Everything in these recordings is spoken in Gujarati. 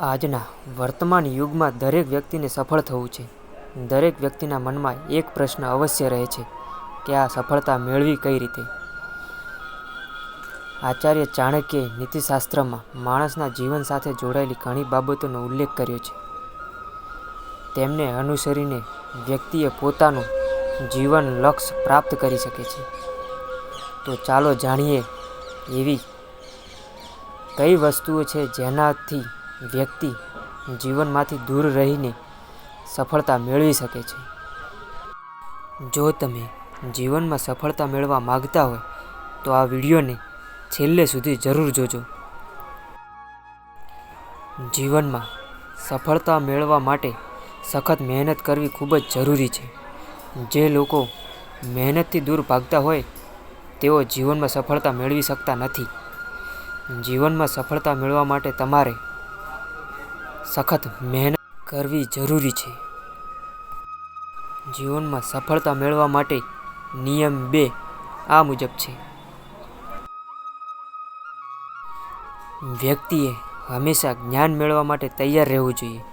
આજના વર્તમાન યુગમાં દરેક વ્યક્તિને સફળ થવું છે. દરેક વ્યક્તિના મનમાં એક પ્રશ્ન અવશ્ય રહે છે કે આ સફળતા મેળવી કઈ રીતે? આચાર્ય ચાણક્યે નીતિશાસ્ત્રમાં માણસના જીવન સાથે જોડાયેલી ઘણી બાબતોનો ઉલ્લેખ કર્યો છે. તેમને અનુસરીને વ્યક્તિએ પોતાનું જીવન લક્ષ્ય પ્રાપ્ત કરી શકે છે. તો ચાલો જાણીએ એવી કઈ વસ્તુઓ છે જેનાથી વ્યક્તિ જીવનમાંથી દૂર રહીને સફળતા મેળવી શકે છે. જો તમે જીવનમાં સફળતા મેળવવા માગતા હોય, તો આ વિડીયોને છેલ્લે સુધી જરૂર જોજો. જીવનમાં સફળતા મેળવવા માટે સખત મહેનત કરવી ખૂબ જ જરૂરી છે. જે લોકો મહેનતથી દૂર ભાગતા હોય, તેઓ જીવનમાં સફળતા મેળવી શકતા નથી. જીવનમાં સફળતા મેળવવા માટે તમારે સખત મહેનત કરવી જરૂરી છે. જીવનમાં સફળતા મેળવવા માટે નિયમ બે આ મુજબ છે. વ્યક્તિએ હંમેશા જ્ઞાન મેળવવા માટે તૈયાર રહેવું જોઈએ.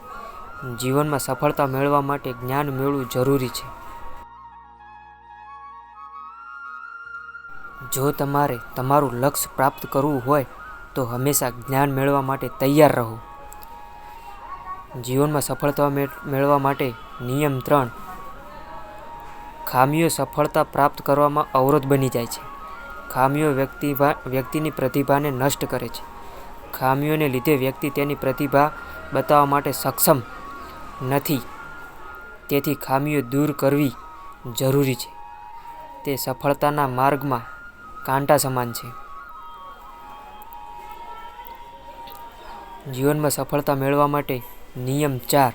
જીવનમાં સફળતા મેળવવા માટે જ્ઞાન મેળવવું જરૂરી છે. જો તમારે તમારું લક્ષ્ય પ્રાપ્ત કરવું હોય તો હંમેશા જ્ઞાન મેળવવા માટે તૈયાર રહો. જીવનમાં સફળતા મેળવવા માટે નિયમ ત્રણ. ખામીઓ સફળતા પ્રાપ્ત કરવામાં અવરોધ બની જાય છે. ખામીઓ વ્યક્તિ વ્યક્તિની પ્રતિભાને નષ્ટ કરે છે. ખામીઓને લીધે વ્યક્તિ તેની પ્રતિભા બતાવવા માટે સક્ષમ નથી. તેથી ખામીઓ દૂર કરવી જરૂરી છે. તે સફળતાના માર્ગમાં કાંટા સમાન છે. જીવનમાં સફળતા મેળવવા માટે નિયમ ચાર.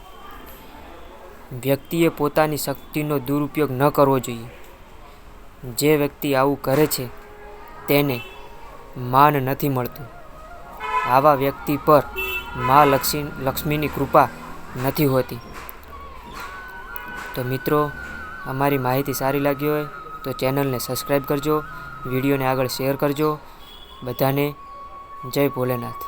વ્યક્તિએ પોતાની શક્તિનો દુરુપયોગ ન કરવો જોઈએ. જે વ્યક્તિ આવું કરે છે, તેને માન નથી મળતું. આવા વ્યક્તિ પર મા લક્ષ્મી, લક્ષ્મીની કૃપા નથી હોતી. તો મિત્રો, અમારી માહિતી સારી લાગી હોય તો ચેનલને સબસ્ક્રાઈબ કરજો, વિડીયોને આગળ શેર કરજો. બધાને જય ભોલેનાથ.